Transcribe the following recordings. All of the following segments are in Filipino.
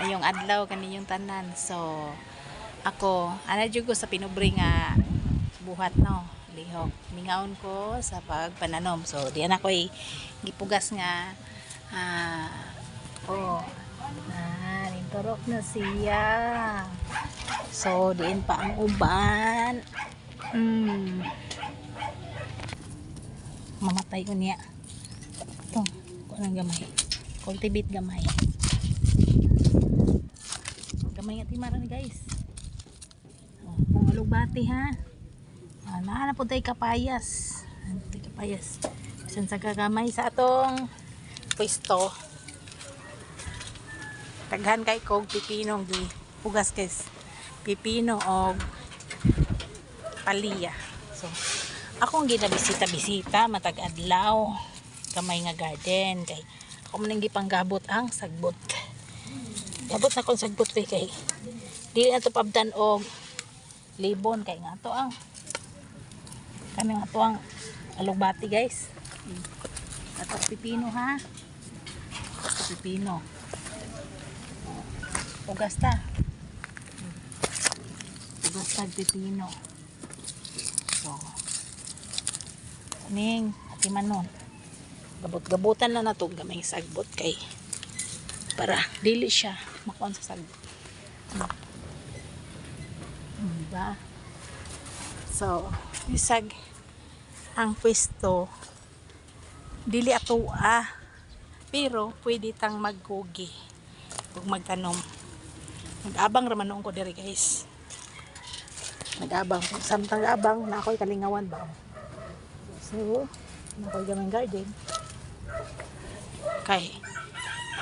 mayong adlaw kaninyong tanan. So ako ana jud ko sa pinubri nga buhat no lihok. Mingaon ko sa pagpananom. So diyan ako gipugas nga ah oh na ninturok na siya. So diin pa ang uban. Mm. Mamatay ko niya. Ito, kung anong gamay. Cultivate gamay. Gamay nga timaran guys. Oh, mga lugbati ha. Ah, nahanap po tayo kapayas. Tayo kapayas? Bisan sa kagamay sa atong pwesto. Taghan kay kog pipinong di pugas guys. Pipino o paliya. So, akong ginabisita-bisita matag adlaw kamay nga garden kay ako man gipanggabot ang sagbot. Gabot na kong sagbot kay kay dili na to pabdan og libon kay nga to ang kami nga to ang alugbati guys. Ato pipino ha. Ato pipino. Ugas ta. Ugas ta pipino. So, ning ati manon. Gabot-gabutan na nato gamay sagbot kay para dili siya makuan sa sagbot. Hmm. Hmm, Diba? So, isag ang pwesto dili ato ah pero pwede tang magkugi ug magtanom nag-abang raman noon ko diri guys nag-abang samtang abang na ako'y kalingawan ba so na ako'y gamang garden kay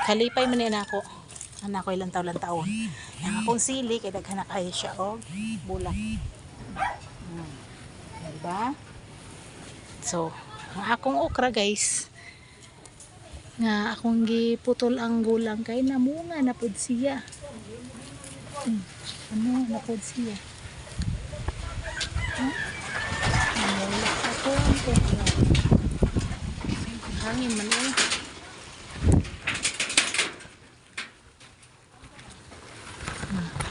kalipay man yan ako anak ko ilang taon taon. Ang akong sili kay daghan kayo siya og bulak. Hmm. diba? So ang akong okra guys nga akong giputol ang gulang kay namunga na pud siya. Hmm. ano na pud siya. Ako ang hangin man eh. Mm.